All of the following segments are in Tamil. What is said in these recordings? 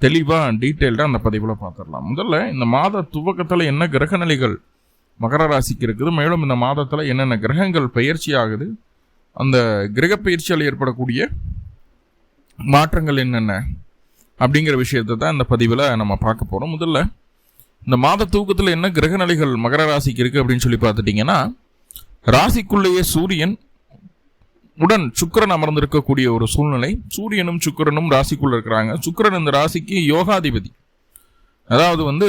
தெளிவாக டீட்டெயில்டாக அந்த பதிவில் பார்த்துடலாம். முதல்ல இந்த மாத துவக்கத்தில் என்ன கிரகநிலைகள் மகர ராசிக்கு இருக்குது மேலும் இந்த மாதத்தில் என்னென்ன கிரகங்கள் பயிற்சி ஆகுது அந்த கிரக பயிற்சியால் ஏற்படக்கூடிய மாற்றங்கள் என்னென்ன அப்படிங்கிற விஷயத்தை தான் இந்த பதிவில் நம்ம பார்க்க போகிறோம் முதல்ல இந்த மாத தூக்கத்தில் என்ன கிரகநிலைகள் மகர ராசிக்கு இருக்குது அப்படின்னு சொல்லி பார்த்துட்டிங்கன்னா ராசிக்குள்ளேயே சூரியன் உடன் சுக்கரன் அமர்ந்திருக்கக்கூடிய ஒரு சூழ்நிலை. சூரியனும் சுக்கரனும் ராசிக்குள்ள இருக்கிறாங்க. சுக்கரன் இந்த ராசிக்கு யோகாதிபதி. அதாவது வந்து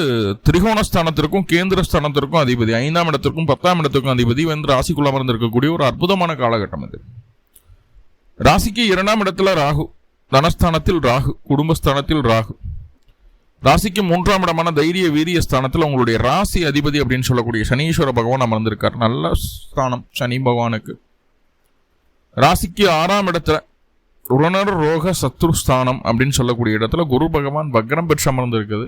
திரிகோணஸ்தானத்திற்கும் கேந்திரஸ்தானத்திற்கும் அதிபதி. ஐந்தாம் இடத்திற்கும் பத்தாம் இடத்திற்கும் அதிபதி. வந்து ராசிக்குள்ள அமர்ந்திருக்கக்கூடிய ஒரு அற்புதமான காலகட்டம் இது. ராசிக்கு இரண்டாம் இடத்துல ராகு. தனஸ்தானத்தில் ராகு. குடும்பஸ்தானத்தில் ராகு. ராசிக்கு மூன்றாம் இடமான தைரிய வீரிய ஸ்தானத்தில் உங்களுடைய ராசி அதிபதி அப்படின்னு சொல்லக்கூடிய சனீஸ்வர பகவான் அமர்ந்திருக்கார். நல்ல ஸ்தானம். சனி பகவானுக்கு. ராசிக்கு ஆறாம் இடத்துல உரணர் ரோக சத்ருஸ்தானம் அப்படின்னு சொல்லக்கூடிய இடத்துல குரு பகவான் வக்ரம் பெற்று அமர்ந்திருக்குது.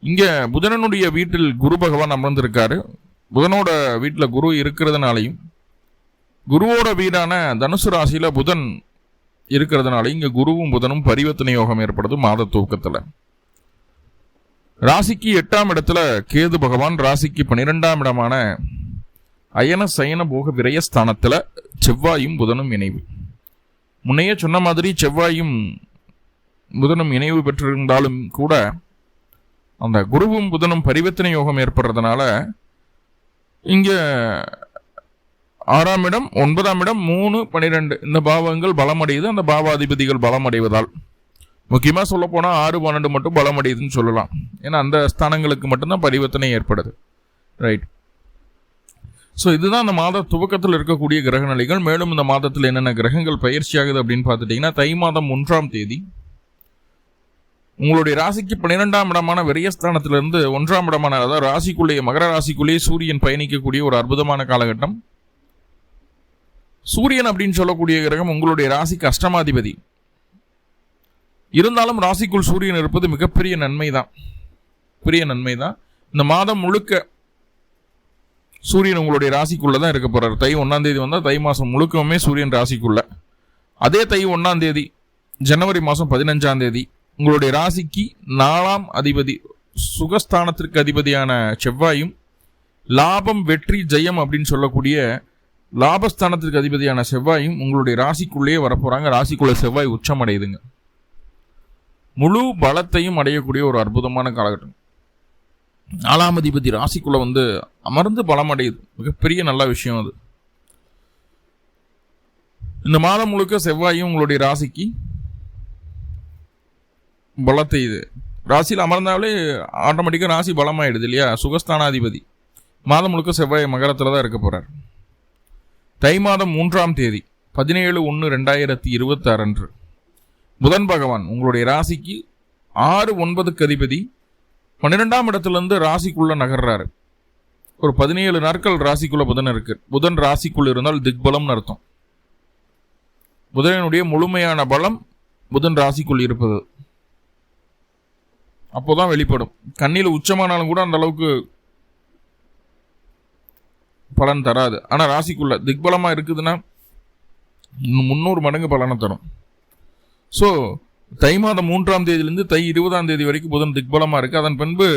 இங்கே புதனனுடைய வீட்டில் குரு பகவான் அமர்ந்திருக்காரு. புதனோட வீட்டில் குரு இருக்கிறதுனாலையும் குருவோட வீடான தனுசு ராசியில் புதன் இருக்கிறதுனால இங்கே குருவும் புதனும் பரிவர்த்தனை யோகம் ஏற்படுது மாத தூக்கத்தில். ராசிக்கு எட்டாம் இடத்துல கேது பகவான் ராசிக்கு பன்னிரெண்டாம் இடமான அயன சயன போக விரயஸ்தானத்தில் செவ்வாயும் புதனும் இணைவு. முன்னையே சொன்ன மாதிரி செவ்வாயும் புதனும் இணைவு பெற்றிருந்தாலும் கூட அந்த குருவும் புதனும் பரிவர்த்தனை யோகம் ஏற்படுறதுனால இங்கே ஆறாம் இடம் ஒன்பதாம் இடம் மூணு பன்னிரெண்டு இந்த பாவங்கள் பலமடையுது. அந்த பாவாதிபதிகள் பலமடைவதால். முக்கியமாக சொல்ல போனால் ஆறு பன்னெண்டு மட்டும் பலமடையுதுன்னு சொல்லலாம். ஏன்னா அந்த ஸ்தானங்களுக்கு மட்டும்தான் பரிவர்த்தனை ஏற்படுது. ரைட் ஸோ இதுதான் அந்த மாத துவக்கத்தில் இருக்கக்கூடிய கிரக நிலைகள் மேலும் இந்த மாதத்தில் என்னென்ன கிரகங்கள் பயிற்சி ஆகுது அப்படின்னு பார்த்துட்டிங்கன்னா தை மாதம் ஒன்றாம் தேதி. உங்களுடைய ராசிக்கு பன்னிரெண்டாம் இடமான விரயஸ்தானத்திலிருந்து ஒன்றாம் இடமான அதாவது ராசிக்குள்ளேயே மகர ராசிக்குள்ளேயே சூரியன் பயணிக்கக்கூடிய ஒரு அற்புதமான காலகட்டம். சூரியன் அப்படின்னு சொல்லக்கூடிய கிரகம் உங்களுடைய ராசிக்கு அஷ்டமாதிபதி. இருந்தாலும் ராசிக்குள் சூரியன் இருப்பது மிகப்பெரிய நன்மை தான் பெரிய நன்மை தான் இந்த மாதம் முழுக்க சூரியன் உங்களுடைய ராசிக்குள்ளே தான் இருக்க போகிறார் தை ஒன்றாம் தேதி வந்தால் தை மாதம் முழுக்கவுமே சூரியன் ராசிக்குள்ள. அதே தை ஒன்றாந்தேதி ஜனவரி மாதம் பதினஞ்சாம் தேதி உங்களுடைய ராசிக்கு நாலாம் அதிபதி சுகஸ்தானத்திற்கு அதிபதியான செவ்வாயும் லாபம் வெற்றி ஜெயம் அப்படின்னு சொல்லக்கூடிய லாபஸ்தானத்திற்கு அதிபதியான செவ்வாயும் உங்களுடைய ராசிக்குள்ளேயே வரப்போகிறாங்க ராசிக்குள்ள செவ்வாய் உச்சம் அடையுதுங்க முழு பலத்தையும் அடையக்கூடிய ஒரு அற்புதமான காலகட்டம். நாலாம் அதிபதி ராசிக்குள்ள வந்து அமர்ந்து பலம் அடையுது மிகப்பெரிய நல்ல விஷயம் அது. இந்த மாதம் முழுக்க செவ்வாயும் உங்களுடைய ராசிக்கு பலத்தை இது. ராசியில் அமர்ந்தாலே ஆட்டோமேட்டிக்காக ராசி பலமாயிடுது இல்லையா? சுகஸ்தானாதிபதி. மாதம் முழுக்க செவ்வாய் மகரத்தில் தான் இருக்க போகிறார் தை மாதம் மூன்றாம் தேதி பதினேழு ஒன்று ரெண்டாயிரத்தி இருபத்தாறு அன்று. புதன் பகவான் உங்களுடைய ராசிக்கு ஆறு ஒன்பதுக்கு அதிபதி பன்னிரெண்டாம் இடத்துலேருந்து ராசிக்குள்ளே நகர்றாரு. ஒரு பதினேழு நாட்கள் ராசிக்குள்ளே புதன் இருக்குது புதன் ராசிக்குள்ளே இருந்தால் திக்பலம்னு அர்த்தம். புதனுடைய முழுமையான பலம் புதன் ராசிக்குள் இருப்பது. அப்போதான் வெளிப்படும். கண்ணியில் உச்சமானாலும் கூட அந்த அளவுக்கு பலன் தராது. ஆனால் ராசிக்குள்ள திக்பலமாக இருக்குதுன்னா முன்னூறு மடங்கு பலனை தரும். ஸோ தை மாதம் மூன்றாம் தேதியிலிருந்து தை இருபதாம் தேதி வரைக்கும் புதன் திக்பலமாக இருக்குது அதன் பின்பு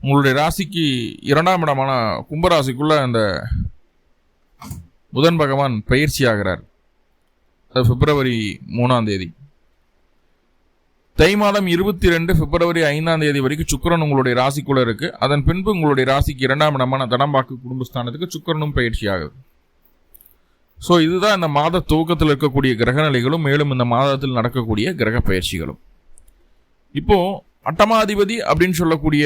உங்களுடைய ராசிக்கு இரண்டாம் இடமான கும்பராசிக்குள்ள அந்த புதன் பகவான் பயிற்சி ஆகிறார் அது பிப்ரவரி மூணாம் தேதி. தை மாதம் இருபத்தி ரெண்டு பிப்ரவரி ஐந்தாம் தேதி வரைக்கும் சுக்கரன் உங்களுடைய ராசிக்குள்ள இருக்கு. அதன் பின்பு உங்களுடைய ராசிக்கு இரண்டாம் இடமான தடம்பாக்கு குடும்பஸ்தானத்துக்கு சுக்கரனும் பயிற்சி ஆகுது ஸோ இதுதான் இந்த மாத துவக்கத்தில் இருக்கக்கூடிய கிரகநிலைகளும் மேலும் இந்த மாதத்தில் நடக்கக்கூடிய கிரக பயிற்சிகளும். இப்போ அட்டமாதிபதி அப்படின்னு சொல்லக்கூடிய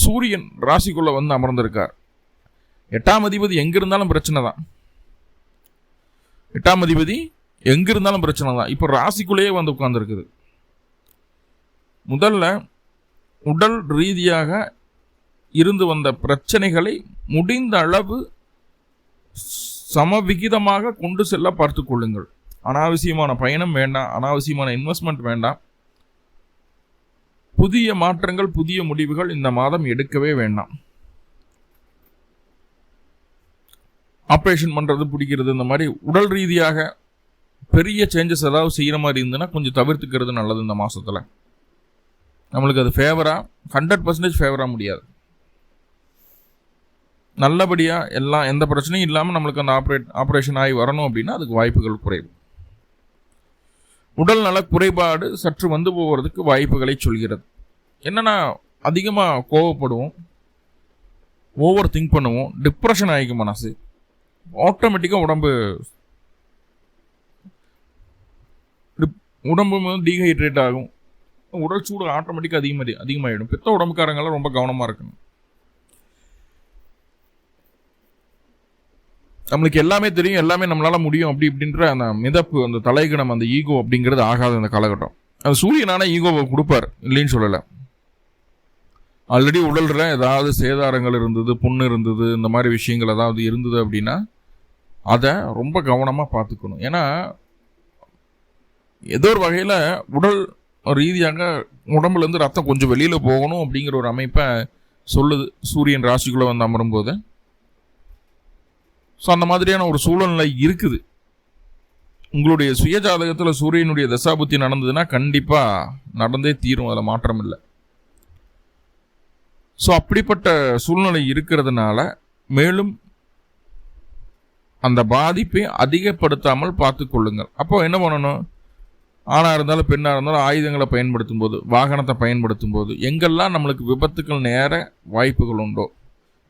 சூரியன் ராசிக்குள்ளே வந்து அமர்ந்திருக்கார். எட்டாம் அதிபதி எங்கே இருந்தாலும் பிரச்சனை தான். எட்டாம் அதிபதி எங்கிருந்தாலும் பிரச்சனை தான். இப்போ ராசிக்குள்ளேயே வந்து உட்காந்துருக்குது முதல்ல உடல் ரீதியாக இருந்து வந்த பிரச்சனைகளை முடிந்த அளவு சமவிகிதமாக கொண்டு செல்ல பார்த்து கொள்ளுங்கள். அனாவசியமான பயணம் வேண்டாம் அனாவசியமான இன்வெஸ்ட்மெண்ட் வேண்டாம். புதிய மாற்றங்கள் புதிய முடிவுகள் இந்த மாதம் எடுக்கவே வேண்டாம். ஆப்ரேஷன் பண்ணுறது பிடிக்கிறது இந்த மாதிரி உடல் ரீதியாக பெரிய சேஞ்சஸ் ஏதாவது செய்கிற மாதிரி இருந்ததுன்னா கொஞ்சம் தவிர்த்துக்கிறது நல்லது இந்த மாதத்தில் நம்மளுக்கு அது ஃபேவராக ஹண்ட்ரட் பர்சன்டேஜ் ஃபேவராக முடியாது. நல்லபடியாக எல்லாம் எந்த பிரச்சனையும் இல்லாமல் நம்மளுக்கு அந்த ஆப்ரேட் ஆப்ரேஷன் ஆகி வரணும் அப்படின்னா அதுக்கு வாய்ப்புகள் குறைவு. உடல் நல குறைபாடு சற்று வந்து போகிறதுக்கு வாய்ப்புகளை சொல்கிறது. என்னென்னா அதிகமாக கோவப்படுவோம் ஓவர் திங்க் பண்ணுவோம் டிப்ரெஷன் ஆகிக்கும் மனசு. ஆட்டோமேட்டிக்காக உடம்பு உடம்பு வந்து டீஹைட்ரேட் ஆகும். உடல் சூடு ஆட்டோமேட்டிக்காக அதிகமாக அதிகமாகிடும் பித்த உடம்புக்காரங்களாம் ரொம்ப கவனமாக இருக்கணும். நம்மளுக்கு எல்லாமே தெரியும் எல்லாமே நம்மளால முடியும் அப்படி இப்படின்ற அந்த மிதப்பு அந்த தலைகணம் அந்த ஈகோ அப்படிங்கிறது ஆகாத அந்த காலகட்டம். அந்த சூரியனான ஈகோவை கொடுப்பார் இல்லைன்னு சொல்லலை. ஆல்ரெடி உடல்ற ஏதாவது சேதாரங்கள் இருந்தது புண்ணு இருந்தது இந்த மாதிரி விஷயங்கள் ஏதாவது இருந்தது அப்படின்னா அதை ரொம்ப கவனமாக பார்த்துக்கணும். ஏன்னா ஏதோ ஒரு வகையில் உடல் ரீதியாக உடம்புலேருந்து ரத்தம் கொஞ்சம் வெளியில் போகணும் அப்படிங்கிற ஒரு அமைப்பை சொல்லுது. சூரியன் ராசிக்குள்ளே வந்து அமரும்போது. ஸோ அந்த மாதிரியான ஒரு சூழ்நிலை இருக்குது. உங்களுடைய சுய ஜாதகத்தில் சூரியனுடைய தசாபுத்தி நடந்ததுன்னா கண்டிப்பாக நடந்தே தீரும். அதில் மாற்றம் இல்லை. ஸோ அப்படிப்பட்ட சூழ்நிலை இருக்கிறதுனால மேலும் அந்த பாதிப்பை அதிகப்படுத்தாமல் பார்த்து கொள்ளுங்கள். அப்போ என்ன பண்ணணும்? ஆணாக இருந்தாலும் பெண்ணாக இருந்தாலும் ஆயுதங்களை பயன்படுத்தும் போது வாகனத்தை பயன்படுத்தும் போது எங்கெல்லாம் நம்மளுக்கு விபத்துக்கள் நேர வாய்ப்புகள் உண்டோ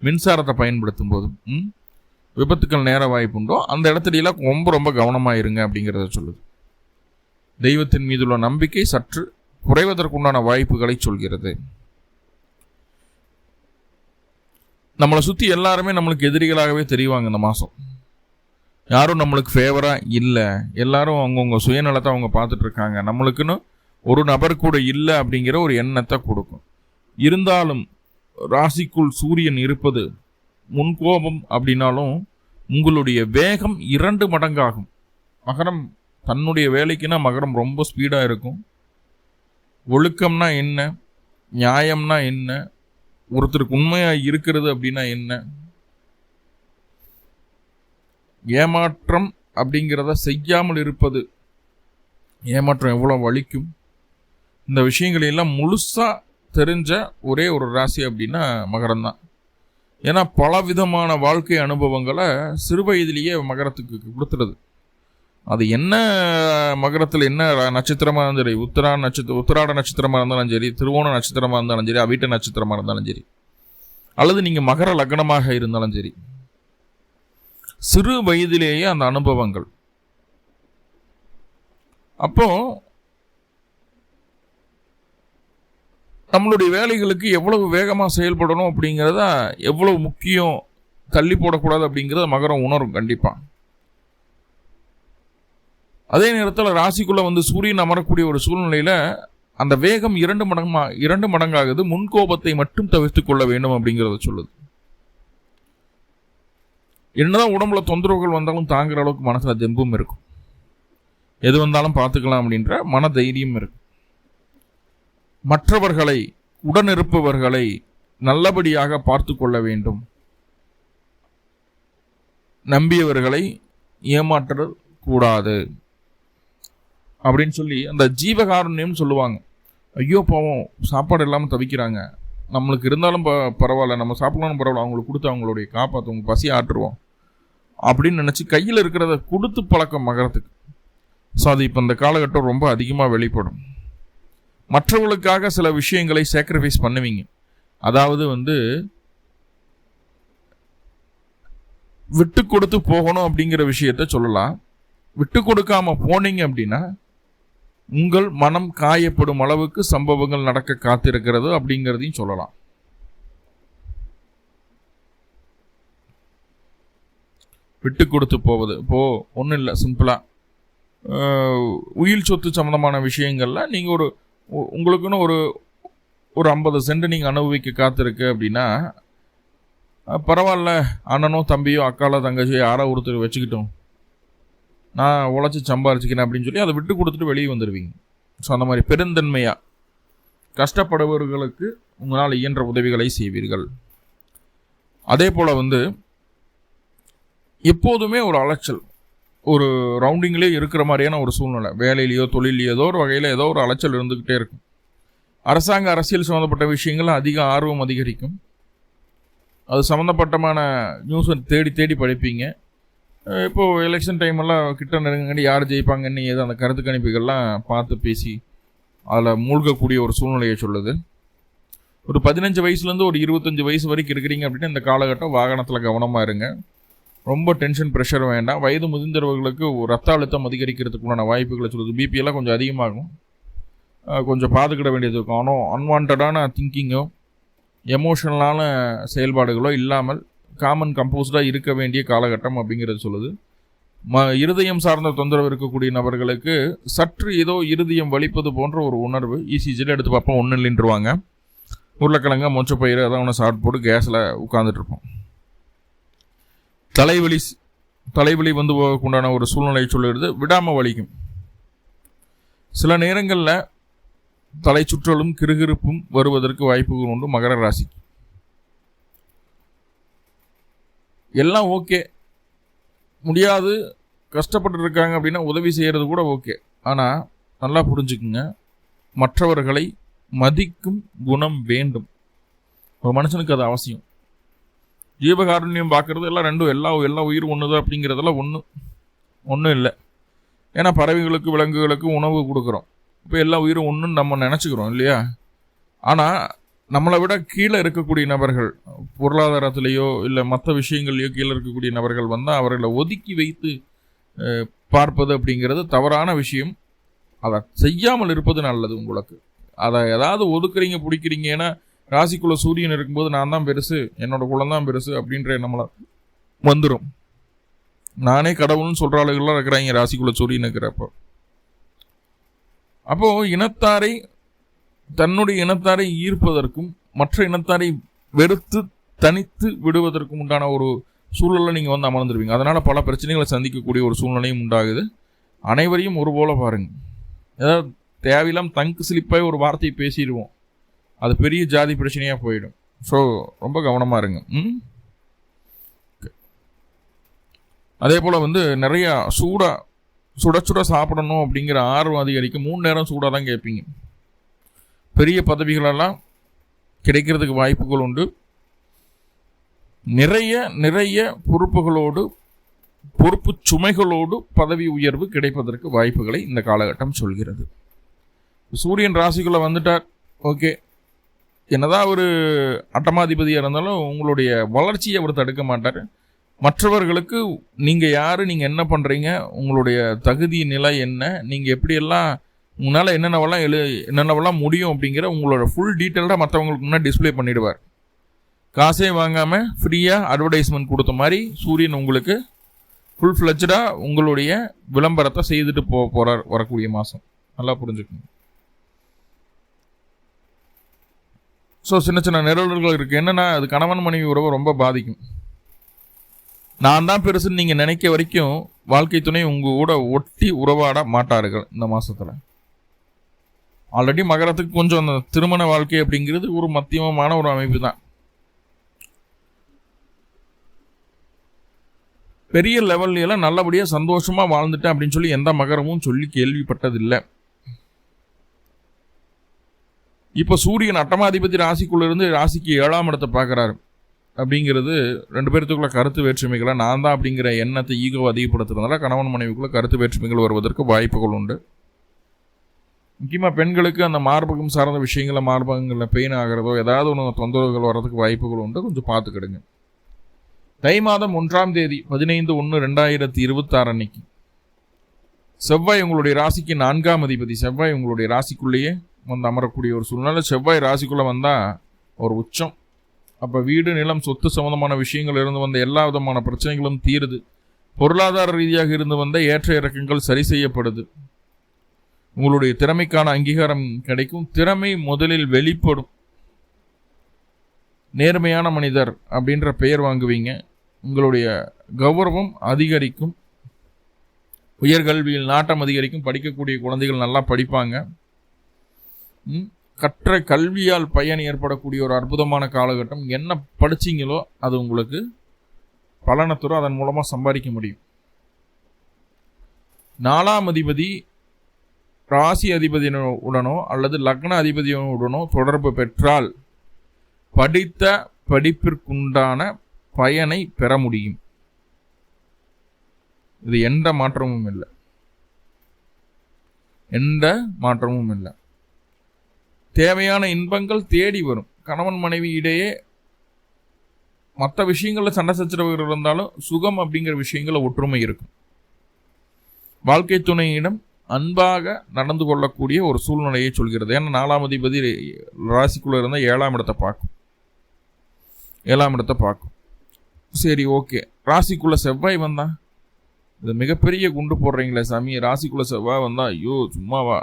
மின்சாரத்தை பயன்படுத்தும் போது விபத்துக்கள் நேர வாய்ப்புண்டோ அந்த இடத்துலலாம் ரொம்ப ரொம்ப கவனமாக இருங்க அப்படிங்கிறத சொல்லுது. தெய்வத்தின் மீதுள்ள நம்பிக்கை சற்று குறைவதற்குண்டான வாய்ப்புகளை சொல்கிறது. நம்மளை சுற்றி எல்லாருமே நம்மளுக்கு எதிரிகளாகவே தெரிவாங்க இந்த மாதம் யாரும் நம்மளுக்கு ஃபேவராக இல்லை. எல்லாரும் அவங்கவுங்க சுயநலத்தை அவங்க பார்த்துட்டு இருக்காங்க நம்மளுக்குன்னு ஒரு நபர் கூட இல்லை அப்படிங்கிற ஒரு எண்ணத்தை கொடுக்கும். இருந்தாலும் ராசிக்குள் சூரியன் இருப்பது முன்கோபம் அப்படின்னாலும் உங்களுடைய வேகம் இரண்டு மடங்காகும். மகரம் தன்னுடைய வேலைக்குன்னா மகரம் ரொம்ப ஸ்பீடாக இருக்கும். ஒழுக்கம்னா என்ன? நியாயம்னா என்ன? ஒருத்தருக்கு உண்மையாக இருக்கிறது அப்படின்னா என்ன? ஏமாற்றம் அப்படிங்கிறத செய்யாமல் இருப்பது ஏமாற்றம் எவ்வளோ வலிக்கும்? இந்த விஷயங்களையெல்லாம் முழுசாக தெரிஞ்ச ஒரே ஒரு ராசி அப்படின்னா மகரம் தான் ஏன்னா பல விதமான வாழ்க்கை அனுபவங்களை சிறு வயதிலேயே மகரத்துக்கு கொடுத்துருது. அது என்ன மகரத்தில் என்ன நட்சத்திரமாக இருந்தாலும் சரி உத்தரா நட்சத்திர உத்தராட நட்சத்திரமாக இருந்தாலும் சரி திருவோண நட்சத்திரமாக இருந்தாலும் சரி அவிட்ட நட்சத்திரமாக இருந்தாலும் சரி அல்லது நீங்கள் மகர லக்னமாக இருந்தாலும் சரி சிறு வயதிலேயே அந்த அனுபவங்கள். அப்போ நம்மளுடைய வேலைகளுக்கு எவ்வளவு வேகமாக செயல்படணும் அப்படிங்கிறத எவ்வளவு முக்கியம் தள்ளி போடக்கூடாது அப்படிங்கிறத மகரம் உணரும் கண்டிப்பாக அதே நேரத்தில் ராசிக்குள்ளே வந்து சூரியன் அமரக்கூடிய ஒரு சூழ்நிலையில் அந்த வேகம் இரண்டு மடங்கா இரண்டு மடங்காகுது. முன்கோபத்தை மட்டும் தவிர்த்து கொள்ள வேண்டும் அப்படிங்கிறத சொல்லுது. என்னதான் உடம்புல தொந்தரவுகள் வந்தாலும் தாங்குற அளவுக்கு மனசில் தெம்பும் இருக்கும். எது வந்தாலும் பார்த்துக்கலாம் அப்படின்ற மன தைரியம் இருக்கும். மற்றவர்களை உடனிருப்பவர்களை நல்லபடியாக பார்த்து கொள்ள வேண்டும். நம்பியவர்களை ஏமாற்ற கூடாது. அப்படின்னு சொல்லி அந்த ஜீவகாருண்யம் சொல்லுவாங்க. ஐயோ பாவம் சாப்பாடு இல்லாமல் தவிக்கிறாங்க. நம்மளுக்கு இருந்தாலும் ப பரவாயில்ல நம்ம சாப்பிடலாம் பரவாயில்ல அவங்களுக்கு கொடுத்து அவங்களுடைய காப்பாற்றவங்க பசி ஆட்டுருவோம் அப்படின்னு நினச்சி கையில் இருக்கிறத கொடுத்து பழக்கம் மகரத்துக்கு. ஸோ அது இப்போ இந்த காலகட்டம் ரொம்ப அதிகமாக வெளிப்படும். மற்றவர்களுக்காக சில விஷயங்களை சேக்ரிஃபைஸ் பண்ணுவீங்க. அதாவது வந்து விட்டு கொடுத்து போகணும் அப்படிங்கிற விஷயத்த சொல்லலாம். விட்டு கொடுக்காம போனீங்க அப்படின்னா உங்கள் மனம் காயப்படும் அளவுக்கு சம்பவங்கள் நடக்க காத்திருக்கிறது அப்படிங்கிறதையும் சொல்லலாம். விட்டு கொடுத்து போவது. இப்போது ஒன்றும் இல்லை சிம்பிளாக உயிர் சொத்து சம்மந்தமான விஷயங்களில் நீங்கள் ஒரு உங்களுக்குன்னு ஒரு ஒரு ஐம்பது சென்ட் நீங்கள் அனுபவிக்க காத்திருக்கு அப்படின்னா பரவாயில்ல அண்ணனோ தம்பியோ அக்காலோ தங்கச்சியோ யாரோ ஒருத்தர் வச்சுக்கிட்டோம். நான் உழைச்சி சம்பாரிச்சிக்கிறேன் அப்படின்னு சொல்லி அதை விட்டு கொடுத்துட்டு வெளியே வந்துடுவீங்க ஸோ அந்த மாதிரி பெருந்தன்மையாக கஷ்டப்படுபவர்களுக்கு உங்களால் இயன்ற உதவிகளை செய்வீர்கள். அதே போல் வந்து எப்போதுமே ஒரு அலைச்சல் ஒரு ரவுண்டிங்லேயே இருக்கிற மாதிரியான ஒரு சூழ்நிலை. வேலையிலையோ தொழிலையோ ஏதோ ஒரு வகையில் ஏதோ ஒரு அலைச்சல் இருந்துக்கிட்டே இருக்கும். அரசாங்க அரசியல் சம்மந்தப்பட்ட விஷயங்கள் அதிக ஆர்வம் அதிகரிக்கும். அது சம்மந்தப்பட்டமான நியூஸை தேடி தேடி படிப்பீங்க. இப்போது எலெக்ஷன் டைம் எல்லாம் கிட்ட நெருங்கி யார் ஜெயிப்பாங்கன்னு ஏதோ அந்த கருத்து கணிப்புகள்லாம் பார்த்து பேசி அதில் மூழ்கக்கூடிய ஒரு சூழ்நிலையை சொல்லுது. ஒரு பதினஞ்சு வயசுலேருந்து ஒரு இருபத்தஞ்சி வயசு வரைக்கும் இருக்கிறீங்க அப்படின்னா இந்த காலகட்டம் வாகனத்தில் கவனமாக இருங்க. ரொம்ப டென்ஷன் ப்ரெஷர் வேண்டாம். வயது முதிர்ந்தவர்களுக்கு ரத்த அழுத்தம் அதிகரிக்கிறதுக்குண்டான வாய்ப்புகளை சொல்லுது. பிபியெல்லாம் கொஞ்சம் அதிகமாகும். கொஞ்சம் பார்த்துக்கிட வேண்டியது இருக்கும். ஆனால் அன்வான்டான திங்கிங்கோ எமோஷனலான செயல்பாடுகளோ இல்லாமல் காமன் கம்போஸ்டாக இருக்க வேண்டிய காலகட்டம் அப்படிங்கிறது சொல்லுது. ம இருதயம் சார்ந்த தொந்தரவு இருக்கக்கூடிய நபர்களுக்கு சற்று ஏதோ இருதயம் வலிப்பது போன்ற ஒரு உணர்வு இசிஜியில் எடுத்து பார்ப்போம். ஒன்று இல்லைன்றுவாங்க. உருளைக்கிழங்க மொச்சப்பயிறு அதான் ஒன்று சாப்பிட்டு போட்டு கேஸில் உட்காந்துட்ருப்போம் தலைவலி தலைவலி வந்து போகக்குண்டான ஒரு சூழ்நிலையை சொல்லுறது விடாமல் வலிக்கும். சில நேரங்களில் தலை சுற்றலும் கிறுகிறுப்பும் வருவதற்கு வாய்ப்புகள் உண்டு. மகர ராசி. எல்லாம் ஓகே. முடியாது. கஷ்டப்பட்டு இருக்காங்க அப்படின்னா உதவி செய்கிறது கூட ஓகே. ஆனால் நல்லா புரிஞ்சுக்குங்க. மற்றவர்களை மதிக்கும் குணம் வேண்டும். ஒரு மனுஷனுக்கு அது அவசியம். ஜீவகாருண்யம் பார்க்குறது எல்லாம் ரெண்டும் எல்லா எல்லா உயிரும் ஒன்று தான் அப்படிங்கிறதெல்லாம் ஒன்று ஒன்றும் இல்லை. ஏன்னா பறவைகளுக்கு விலங்குகளுக்கு உணவு கொடுக்குறோம். இப்போ எல்லா உயிரும் ஒன்றுன்னு நம்ம நினச்சிக்கிறோம் இல்லையா? ஆனால் நம்மளை விட கீழே இருக்கக்கூடிய நபர்கள் பொருளாதாரத்திலேயோ இல்லை மற்ற விஷயங்கள்லையோ கீழே இருக்கக்கூடிய நபர்கள் வந்தால் அவர்களை ஒதுக்கி வைத்து பார்ப்பது அப்படிங்கிறது தவறான விஷயம். அதை செய்யாமல் இருப்பது நல்லது உங்களுக்கு. அதை ஏதாவது ஒதுக்குறீங்க பிடிக்கிறீங்கன்னா ராசிக்குள்ள சூரியன் இருக்கும்போது நான் தான் பெருசு என்னோட குலம் தான் பெருசு அப்படின்ற நம்மளை வந்துடும் நானே கடவுள்னு சொல்கிற ஆளுகள்லாம் இருக்கிறாங்க ராசிக்குள்ள சூரியன் இருக்கிறப்போ. அப்போ இனத்தாரை தன்னுடைய இனத்தாரை ஈர்ப்பதற்கும் மற்ற இனத்தாரை வெறுத்து தனித்து விடுவதற்கும் உண்டான ஒரு சூழலில் நீங்கள் வந்து அமர்ந்துருவீங்க அதனால் பல பிரச்சனைகளை சந்திக்கக்கூடிய ஒரு சூழ்நிலையும் உண்டாகுது. அனைவரையும் ஒரு போல பாருங்கள் ஏதாவது தேவையில்லாமல் தங்கு சிலிப்பாக ஒரு வார்த்தையை பேசிடுவோம். அது பெரிய ஜாதி பிரச்சனையாக போயிடும். ஸோ ரொம்ப கவனமாக இருங்க. ம்? அதே போல் வந்து நிறையா சூடாக சுட சுட சாப்பிடணும் அப்படிங்கிற ஆர்வம் அதிகரிக்கும். மூணு நேரம் சூடாக தான் கேட்பீங்க. பெரிய பதவிகளெல்லாம் கிடைக்கிறதுக்கு வாய்ப்புகள் உண்டு. நிறைய நிறைய பொறுப்புகளோடு பொறுப்பு சுமைகளோடு பதவி உயர்வு கிடைப்பதற்கு வாய்ப்புகளை இந்த காலகட்டம் சொல்கிறது. சூரியன் ராசிக்குள்ளே வந்துட்டார். ஓகே. என்னதான் ஒரு அட்டமாதிபதியாக இருந்தாலும் உங்களுடைய வளர்ச்சியை அவர் தடுக்க மாட்டார். மற்றவர்களுக்கு நீங்கள் யார் நீங்கள் என்ன பண்ணுறீங்க உங்களுடைய தகுதி நிலை என்ன நீங்கள் எப்படியெல்லாம் உங்களால் என்னென்னவெல்லாம் எழு என்னென்னவெல்லாம் முடியும் அப்படிங்கிற உங்களோட ஃபுல் டீட்டெயில்டாக மற்றவங்களுக்கு முன்னாடி டிஸ்ப்ளே பண்ணிடுவார். காசே வாங்காமல் ஃப்ரீயாக அட்வர்டைஸ்மெண்ட் கொடுத்த மாதிரி சூரியன் உங்களுக்கு ஃபுல் ஃப்ளெஜ்டாக உங்களுடைய விளம்பரத்தை செய்துட்டு போ போகிறார் வரக்கூடிய மாதம் நல்லா புரிஞ்சுக்கணும் ஸோ சின்ன சின்ன நிரல்கள் இருக்குது என்னென்னா அது கணவன் மனைவி உறவை ரொம்ப பாதிக்கும். நான் தான் பெருசுன்னு நீங்கள் நினைக்க வரைக்கும் வாழ்க்கை துணை உங்கள் கூட ஒட்டி உறவாட மாட்டார்கள் இந்த மாதத்தில் ஆல்ரெடி மகரத்துக்கு கொஞ்சம் அந்த திருமண வாழ்க்கை அப்படிங்கிறது ஒரு மத்தியமமான ஒரு அமைப்பு தான். பெரிய லெவல்ல நல்லபடியாக சந்தோஷமாக வாழ்ந்துட்டேன் அப்படின்னு சொல்லி எந்த மகரமும் சொல்லி கேள்விப்பட்டதில்லை. இப்போ சூரியன் அட்டமாதிபதி ராசிக்குள்ளேருந்து ராசிக்கு ஏழாம் இடத்தை பார்க்குறாரு. அப்படிங்கிறது ரெண்டு பேர்த்துக்குள்ள கருத்து வேற்றுமைகளை? நான் தான் அப்படிங்கிற எண்ணத்தை ஈகோ அதிகப்படுத்துறதுனால கணவன் மனைவிக்குள்ளே கருத்து வேற்றுமைகள் வருவதற்கு வாய்ப்புகள் உண்டு. முக்கியமாக பெண்களுக்கு அந்த மார்பகம் சார்ந்த விஷயங்களில் மார்பகங்களில் பெயின் ஆகிறதோ ஏதாவது ஒன்று தொந்தரவுகள் வர்றதுக்கு வாய்ப்புகள் உண்டு. கொஞ்சம் பார்த்துக்கிடுங்க. தை மாதம் ஒன்றாம் தேதி பதினைந்து ஒன்று ரெண்டாயிரத்தி இருபத்தாறு அன்னைக்கு. செவ்வாய் உங்களுடைய ராசிக்கு நான்காம் அதிபதி. செவ்வாய் உங்களுடைய ராசிக்குள்ளேயே வந்து அமரக்கூடிய ஒரு சூழ்நிலை. செவ்வாய் ராசிக்குள்ளே வந்தால் ஒரு உச்சம். அப்போ வீடு நிலம் சொத்து சம்பந்தமான விஷயங்கள் இருந்து வந்த எல்லா விதமான பிரச்சனைகளும் தீருது. பொருளாதார ரீதியாக இருந்து வந்த ஏற்ற இறக்கங்கள் சரி செய்யப்படுது. உங்களுடைய திறமைக்கான அங்கீகாரம் கிடைக்கும். திறமை முதலில் வெளிப்படும். நேர்மையான மனிதர் அப்படின்ற பெயர் வாங்குவீங்க. உங்களுடைய கௌரவம் அதிகரிக்கும். உயர்கல்வியில் நாட்டம் அதிகரிக்கும். படிக்கக்கூடிய குழந்தைகள் நல்லா படிப்பாங்க. கற்ற கல்வியால் பயன் ஏற்படக்கூடிய ஒரு அற்புதமான காலகட்டம். என்ன படிச்சீங்களோ அது உங்களுக்கு பலனை தரும். அதன் மூலமாக சம்பாதிக்க முடியும். நாலாம் அதிபதி ராசி அதிபதியுடனோ அல்லது லக்ன அதிபதியுடனோ தொடர்பு பெற்றால் படித்த படிப்பிற்குண்டான பயனை பெற முடியும். இது எந்த மாற்றமும் இல்லை. எந்த மாற்றமும் இல்லை. தேவையான இன்பங்கள் தேடி வரும். கணவன் மனைவி இடையே மற்ற விஷயங்களில் சண்டை சச்சரவுகள் இருந்தாலும் சுகம் அப்படிங்கிற விஷயங்கள ஒற்றுமை இருக்கும். வாழ்க்கை துணையிடம் அன்பாக நடந்து கொள்ளக்கூடிய ஒரு சூழ்நிலையை சொல்கிறது. ஏன்னா நாலாம் அதிபதி ராசிக்குள்ளே இருந்தால் ஏழாம் இடத்தை பார்க்கும். ஏழாம் இடத்தை பார்க்கும். சரி ஓகே. ராசிக்குள்ளே செவ்வாய் வந்தா இது மிகப்பெரிய குண்டு போடுறீங்களே சாமி. ராசிக்குள்ள செவ்வாய் வந்தா ஐயோ சும்மாவா?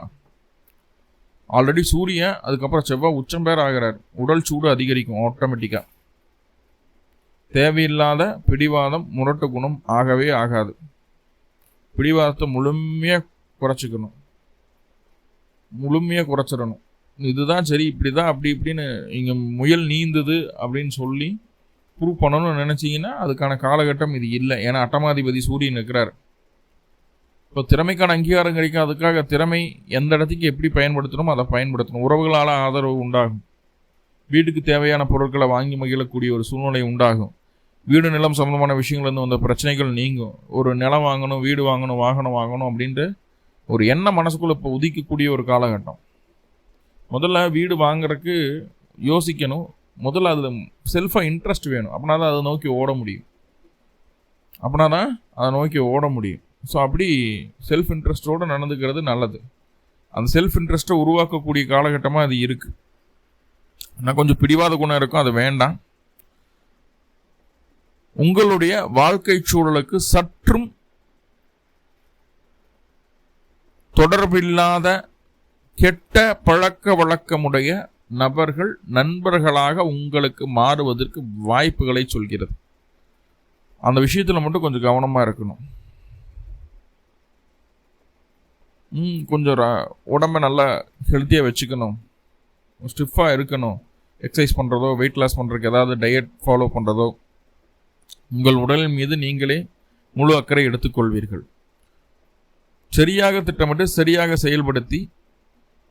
ஆல்ரெடி சூரியன் அதுக்கப்புறம் செவ்வாய் உச்சம் பேர் ஆகிறார். உடல் சூடு அதிகரிக்கும் ஆட்டோமேட்டிக்காக தேவையில்லாத பிடிவாதம் முரட்டு குணம் ஆகவே ஆகாது. பிடிவாதத்தை முழுமையாக குறைச்சிக்கணும். முழுமையாக குறைச்சிடணும். இதுதான் சரி இப்படி தான் அப்படி இப்படின்னு இங்கே முயல் நீந்துது அப்படின்னு சொல்லி ப்ரூவ் பண்ணணும்னு நினச்சிங்கன்னா அதுக்கான காலகட்டம் இது இல்லை. ஏன்னா அட்டமாதிபதி சூரியன் இருக்கிறார். இப்போ திறமைக்கான அங்கீகாரம் கிடைக்கும். அதுக்காக திறமை எந்த இடத்துக்கு எப்படி பயன்படுத்தணுமோ அதை பயன்படுத்தணும். உறவுகளால் ஆதரவு உண்டாகும். வீட்டுக்கு தேவையான பொருட்களை வாங்கி மகிழக்கூடிய ஒரு சூழ்நிலை உண்டாகும். வீடு நிலம் சம்மந்தமான விஷயங்கள்லேருந்து வந்த பிரச்சனைகள் நீங்கும். ஒரு நிலம் வாங்கணும் வீடு வாங்கணும் வாகனம் வாங்கணும் அப்படின்ட்டு ஒரு எண்ணம் மனசுக்குள்ளே இப்போ உதிக்கக்கூடிய ஒரு காலகட்டம். முதல்ல வீடு வாங்குறதுக்கு யோசிக்கணும். முதல்ல அதில் செல்ஃபாக இன்ட்ரெஸ்ட் வேணும். அப்படின்னா தான் அதை நோக்கி ஓட முடியும். அப்படின்னா தான் அதை நோக்கி ஓட முடியும். ஸோ அப்படி செல்ஃப் இன்ட்ரெஸ்டோடு நடந்துக்கிறது நல்லது. அந்த செல்ஃப் இன்ட்ரெஸ்ட்டை உருவாக்கக்கூடிய காலகட்டமாக அது இருக்குது ஆனால் கொஞ்சம் பிடிவாத குணம் இருக்கும் அது வேண்டாம். உங்களுடைய வாழ்க்கை சூழலுக்கு சற்றும் தொடர்பில்லாத கெட்ட பழக்க வழக்கமுடைய நபர்கள் நண்பர்களாக உங்களுக்கு மாறுவதற்கு வாய்ப்புகளை சொல்கிறது. அந்த விஷயத்தில் மட்டும் கொஞ்சம் கவனமாக இருக்கணும் ம் கொஞ்சம் ர- உடம்ப நல்லா ஹெல்த்தியாக வச்சுக்கணும். ஸ்டிஃபாக இருக்கணும். எக்ஸசைஸ் பண்ணுறதோ வெயிட் லாஸ் பண்ணுறதுக்கு ஏதாவது டயட் ஃபாலோ பண்ணுறதோ உங்கள் உடலின் மீது நீங்களே முழு அக்கறை எடுத்துக்கொள்வீர்கள். சரியாக திட்டமிட்டு சரியாக செயல்படுத்தி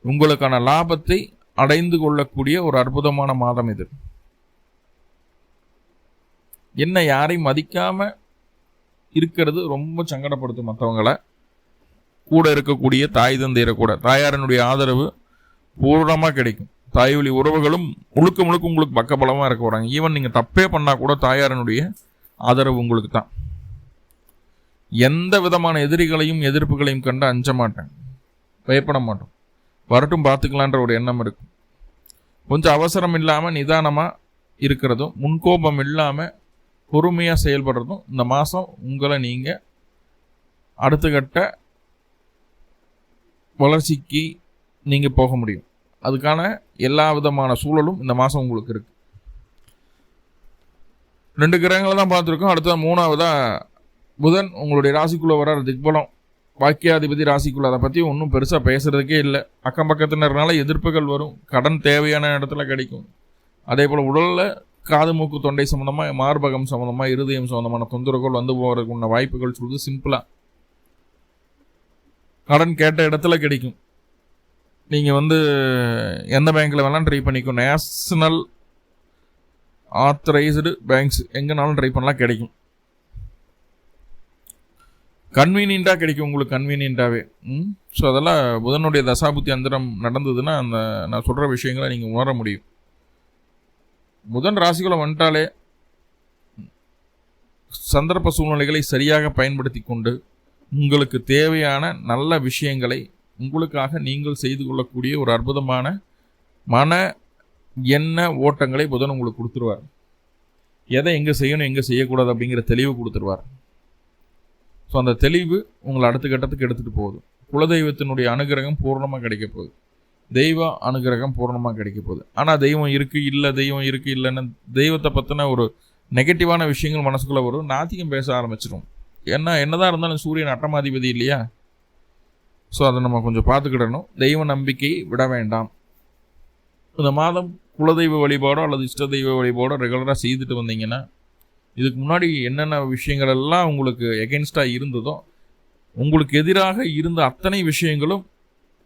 உங்களுக்கான லாபத்தை அடைந்து கொள்ளக்கூடிய ஒரு அற்புதமான மாதம் இது. என்ன யாரையும் மதிக்காமல் இருக்கிறது ரொம்ப சங்கடப்படுத்தும் மற்றவங்களை கூட இருக்கக்கூடிய தாய் தந்தையரை கூட தாயாரனுடைய ஆதரவு பூரணமாக கிடைக்கும். தாய் வழி உறவுகளும் முழுக்க முழுக்க உங்களுக்கு பக்கபலமாக இருக்க வராங்க ஈவன் நீங்கள் தப்பே பண்ணால் கூட தாயாரனுடைய ஆதரவு உங்களுக்கு தான். எந்த விதமான எதிரிகளையும் எதிர்ப்புகளையும் கண்டு அஞ்ச மாட்டேன். பயப்பட மாட்டோம். வரட்டும் பார்த்துக்கலான்ற ஒரு எண்ணம் இருக்கும். கொஞ்சம் அவசரம் இல்லாமல் நிதானமாக இருக்கிறதும் முன்கோபம் இல்லாமல் பொறுமையாக செயல்படுறதும் இந்த மாதம் உங்களை நீங்கள் அடுத்த கட்ட வளர்ச்சிக்கு நீங்கள் போக முடியும். அதுக்கான எல்லா விதமான சூழலும் இந்த மாதம் உங்களுக்கு இருக்கு. ரெண்டு கிரகங்களை தான் பார்த்துருக்கோம். அடுத்த மூணாவதாக புதன் உங்களுடைய ராசிக்குள்ளே வர திக்பலம் வாக்கியாதிபதி ராசிக்குள்ள. அதை பற்றி ஒன்றும் பெருசாக பேசுறதுக்கே இல்லை. அக்கம் பக்கத்தினர்னால எதிர்ப்புகள் வரும். கடன் தேவையான இடத்துல கிடைக்கும். அதே போல் உடலில் காது மூக்கு தொண்டை சம்மந்தமாக மார்பகம் சம்மந்தமாக இருதயம் சம்மந்தமான தொந்தரவுகள் வந்து போகிறதுக்கு உள்ள வாய்ப்புகள் சொல்லுது சிம்பிளாக கடன் கேட்ட இடத்துல கிடைக்கும். நீங்கள் வந்து எந்த பேங்க்கில் வேணாலும் ட்ரை பண்ணிக்கோ நேஷ்னல் ஆத்தரைஸ்டு பேங்க்ஸ் எங்கேனாலும் ட்ரை பண்ணலாம் கிடைக்கும். கன்வீனியண்ட்டாக கிடைக்கும் உங்களுக்கு கன்வீனியண்ட்டாகவே ம்? ஸோ அதெல்லாம் புதனுடைய தசாபுத்தி அந்தரம் நடந்ததுன்னா அந்த நான் சொல்கிற விஷயங்களை நீங்கள் உணர முடியும். புதன் ராசிக்குள்ள வந்துட்டாலே சந்தர்ப்ப சூழ்நிலைகளை சரியாக பயன்படுத்தி கொண்டு உங்களுக்கு தேவையான நல்ல விஷயங்களை உங்களுக்காக நீங்கள் செய்து கொள்ளக்கூடிய ஒரு அற்புதமான மன எண்ண ஓட்டங்களை புதன் உங்களுக்கு கொடுத்துருவார். எதை எங்கே செய்யணும் எங்கே செய்யக்கூடாது அப்படிங்கிற தெளிவு கொடுத்துருவார். ஸோ அந்த தெளிவு உங்களை அடுத்த கட்டத்துக்கு எடுத்துகிட்டு போகுது. குலதெய்வத்தினுடைய அனுகிரகம் பூர்ணமாக கிடைக்க போகுது. தெய்வ அனுகிரகம் பூர்ணமாக கிடைக்க போகுது. ஆனால் தெய்வம் இருக்குது இல்லை தெய்வம் இருக்குது இல்லைன்னு தெய்வத்தை பற்றின ஒரு நெகட்டிவான விஷயங்கள் மனசுக்குள்ளே வரும். நாத்திகம் பேச ஆரம்பிச்சிடும் ஏன்னா என்னதான் இருந்தாலும் சூரியன் அட்டமாதிபதி இல்லையா? ஸோ அதை நம்ம கொஞ்சம் பார்த்துக்கிடணும். தெய்வ நம்பிக்கை விட வேண்டாம். இந்த மாதம் குலதெய்வ வழிபாடோ அல்லது இஷ்ட தெய்வ வழிபாடோ ரெகுலராக செய்துட்டு வந்தீங்கன்னா இதுக்கு முன்னாடி என்னென்ன விஷயங்கள் எல்லாம் உங்களுக்கு எகென்ஸ்டாக இருந்ததோ உங்களுக்கு எதிராக இருந்த அத்தனை விஷயங்களும்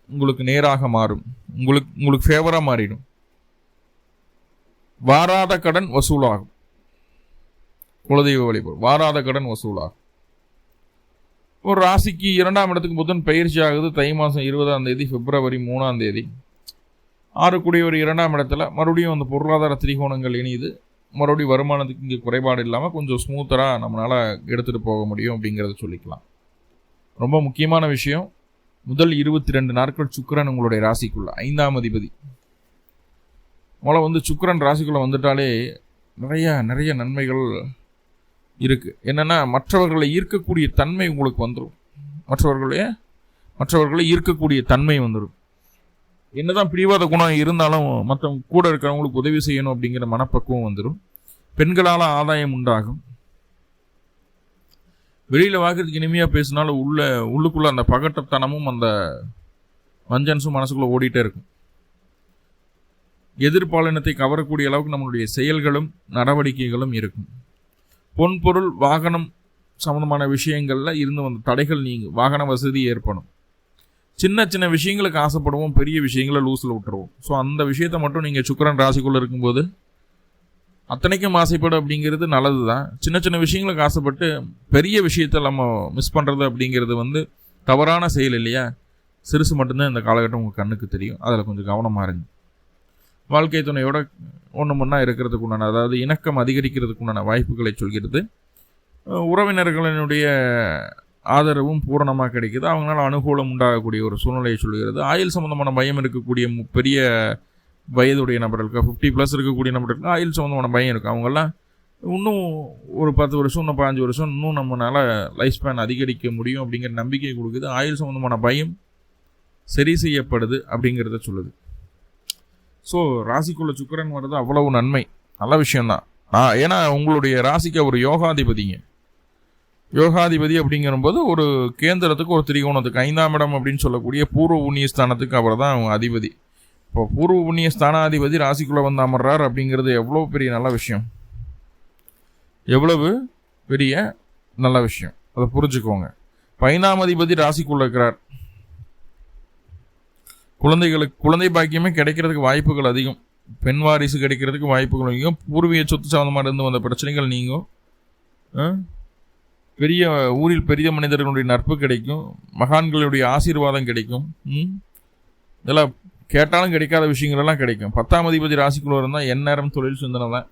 உங்களுக்கு நேராக மாறும். உங்களுக்கு உங்களுக்கு ஃபேவராக மாறிடும். வாராத கடன் வசூலாகும். குலதெய்வ வழிபாடு. வாராத கடன் வசூலாகும். ஒரு ராசிக்கு இரண்டாம் இடத்துக்கு புதன் பயிற்சி ஆகுது. தை மாதம் இருபதாம் தேதி பிப்ரவரி மூணாம் தேதி. ஆறுக்குடிய ஒரு இரண்டாம் இடத்துல மறுபடியும் அந்த பொருளாதார திரிகோணங்கள் இணையுது. மறுபடியும் வருமானத்துக்கு இங்கே குறைபாடு இல்லாமல் கொஞ்சம் ஸ்மூத்தராக நம்மளால் எடுத்துகிட்டு போக முடியும் அப்படிங்கிறத சொல்லிக்கலாம். ரொம்ப முக்கியமான விஷயம் முதல் இருபத்தி ரெண்டு நாட்கள் சுக்கரன் உங்களுடைய ராசிக்குள்ள ஐந்தாம் அதிபதி. முதல்ல வந்து சுக்கரன் ராசிக்குள்ளே வந்துட்டாலே நிறைய நிறைய நன்மைகள் இருக்குது என்னென்னா மற்றவர்களை ஈர்க்கக்கூடிய தன்மை உங்களுக்கு வந்துடும் மற்றவர்களுடைய மற்றவர்களை ஈர்க்கக்கூடிய தன்மை வந்துடும் என்னதான் பிடிவாத குணம் இருந்தாலும் மற்றவங்க கூட இருக்கிறவங்களுக்கு உதவி செய்யணும் அப்படிங்கிற மனப்பக்குவம் வந்துடும் பெண்களால் ஆதாயம் உண்டாகும். வெளியில் வாக்குறதுக்கு இனிமையாக பேசினாலும் உள்ள உள்ளுக்குள்ள அந்த பகட்டத்தனமும் அந்த வஞ்சன்ஸும் மனசுக்குள்ளே ஓடிட்டே இருக்கும். எதிர்பாலினத்தை கவரக்கூடிய அளவுக்கு நம்மளுடைய செயல்களும் நடவடிக்கைகளும் இருக்கும். பொன் பொருள் வாகனம் சம்மந்தமான விஷயங்களில் இருந்து வந்த தடைகள் நீங்கும் வாகன வசதி ஏற்படும். சின்ன சின்ன விஷயங்களுக்கு ஆசைப்படுவோம் பெரிய விஷயங்களை லூஸில் விட்டுருவோம். ஸோ அந்த விஷயத்தை மட்டும் நீங்கள் சுக்கரன் ராசிக்குள்ளே இருக்கும்போது அத்தனைக்கும் ஆசைப்படும் அப்படிங்கிறது நல்லது தான் சின்ன சின்ன விஷயங்களுக்கு ஆசைப்பட்டு பெரிய விஷயத்தை நம்ம மிஸ் பண்ணுறது அப்படிங்கிறது வந்து தவறான செயல் இல்லையா? சிறுசு மட்டும்தான் இந்த காலகட்டம் உங்கள் கண்ணுக்கு தெரியும். அதில் கொஞ்சம் கவனமாக இருங்க. வாழ்க்கை துணையோட ஒன்று ஒன்றா இருக்கிறதுக்கு உண்டான அதாவது இணக்கம் அதிகரிக்கிறதுக்கு உண்டான வாய்ப்புகளை சொல்கிறது. உறவினர்களினுடைய ஆதரவும் பூரணமாக கிடைக்குது. அவங்களால அனுகூலம் உண்டாகக்கூடிய ஒரு சூழ்நிலையை சொல்கிறது. ஆயுள் சம்மந்தமான பயம் இருக்கக்கூடிய பெரிய வயதுடைய நபர்களுக்கு ஃபிஃப்டி ப்ளஸ் இருக்கக்கூடிய நபர்களுக்கு ஆயில் சம்மந்தமான பயம் இருக்குது அவங்கெல்லாம் இன்னும் ஒரு பத்து வருஷம் இன்னும் பதினஞ்சு வருஷம் இன்னும் நம்மளால் லைஃப் ஸ்பேன் அதிகரிக்க முடியும் அப்படிங்கிற நம்பிக்கை கொடுக்குது. ஆயுள் சம்மந்தமான பயம் சரி செய்யப்படுது அப்படிங்கிறத சொல்லுது. ஸோ ராசிக்குள்ள சுக்கரன் வர்றது அவ்வளவு நன்மை. நல்ல விஷயந்தான் ஏன்னா உங்களுடைய ராசிக்கு ஒரு யோகாதிபதிங்க. யோகாதிபதி அப்படிங்கிறபோது ஒரு கேந்திரத்துக்கு ஒரு திரிகோணத்துக்கு ஐந்தாம் இடம் அப்படின்னு சொல்லக்கூடிய பூர்வ புண்ணிய ஸ்தானத்துக்கு அவர் தான் அதிபதி. இப்போ பூர்வ புண்ணிய ஸ்தானாதிபதி ராசிக்குள்ளே வந்து அமர்றார் அப்படிங்கிறது எவ்வளோ பெரிய நல்ல விஷயம். எவ்வளவு பெரிய நல்ல விஷயம். அதை புரிஞ்சுக்கோங்க. பைனாம் அதிபதி ராசிக்குள்ளே இருக்கிறார். குழந்தைகளுக்கு குழந்தை பாக்கியமே கிடைக்கிறதுக்கு வாய்ப்புகள் அதிகம். பெண் வாரிசு கிடைக்கிறதுக்கு வாய்ப்புகள் அதிகம். பூர்வீக சொத்து சம்மந்தமாக இருந்து வந்த பிரச்சனைகள் நீங்கும். பெரிய ஊரில் பெரிய மனிதர்களுடைய நட்பு கிடைக்கும். மகான்களுடைய ஆசீர்வாதம் கிடைக்கும். இதெல்லாம் கேட்டாலும் கிடைக்காத விஷயங்களெல்லாம் கிடைக்கும். பத்தாம் அதிபதி ராசிக்குள்ள இருந்தால் எந்நேரம் தொழில் சிந்தனை தான்.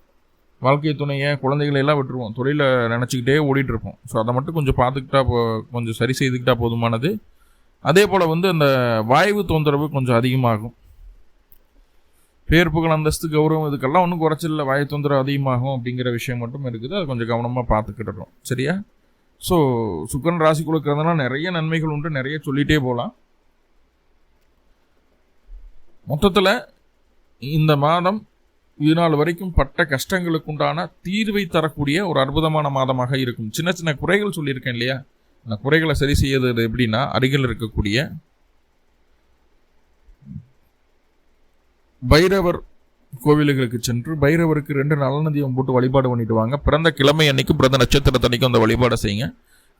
வாழ்க்கை துணையை குழந்தைகளை எல்லாம் விட்டுருவோம். தொழிலை நினச்சிக்கிட்டே ஓடிட்டுருப்போம் ஸோ அதை மட்டும் கொஞ்சம் பார்த்துக்கிட்டா கொஞ்சம் சரி செய்துக்கிட்டா போதுமானது. அதே போல் வந்து அந்த வாய்வு தொந்தரவு கொஞ்சம் அதிகமாகும். பேர் புகழ் அந்தஸ்து கௌரவம் இதுக்கெல்லாம் ஒன்றும் குறைச்சில்ல. வாயு தொந்தரவு அதிகமாகும் அப்படிங்கிற விஷயம் மட்டும் இருக்குது. அதை கொஞ்சம் கவனமாக பார்த்துக்கிட்டுறோம் சரியா? ஸோ சுக்கரன் ராசிக்குள்ள இருக்கிறதுனால நிறைய நன்மைகள் உண்டு. நிறைய சொல்லிகிட்டே போகலாம் மொத்தத்தில் இந்த மாதம் இதுநாள் வரைக்கும் பட்ட கஷ்டங்களுக்கு உண்டான தீர்வை தரக்கூடிய ஒரு அற்புதமான மாதமாக இருக்கும். சின்ன சின்ன குறைகள் சொல்லியிருக்கேன் இல்லையா? அந்த குறைகளை சரி செய்யறது எப்படின்னா அருகில் இருக்கக்கூடிய பைரவர் கோவில்களுக்கு சென்று பைரவருக்கு ரெண்டு நலநதியம் போட்டு வழிபாடு பண்ணிட்டு வாங்க. பிறந்த கிழமை அன்னைக்கு பிறந்த நட்சத்திரத்தன்னைக்கும் அந்த வழிபாடை செய்யுங்க.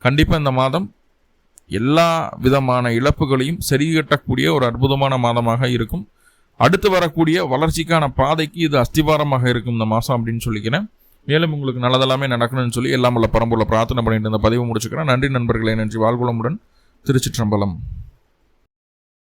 கண்டிப்பாக இந்த மாதம் எல்லா விதமான இழப்புகளையும் சரிகட்டக்கூடிய ஒரு அற்புதமான மாதமாக இருக்கும். அடுத்து வரக்கூடிய வளர்ச்சிக்கான பாதைக்கு இது அஸ்திவாரமாக இருக்கும் இந்த மாதம் அப்படின்னு சொல்லிக்கிறேன். மேலும் உங்களுக்கு நல்லதெல்லாமே நடக்கணும்னு சொல்லி எல்லாம் உள்ள பரம்புள்ள பிரார்த்தனை பண்ணிட்டு இருந்த பதிவு முடிச்சுக்கிறேன். நன்றி நண்பர்களே நன்றி. வாழ்குளமுடன் திருச்சிற்றம்பலம்.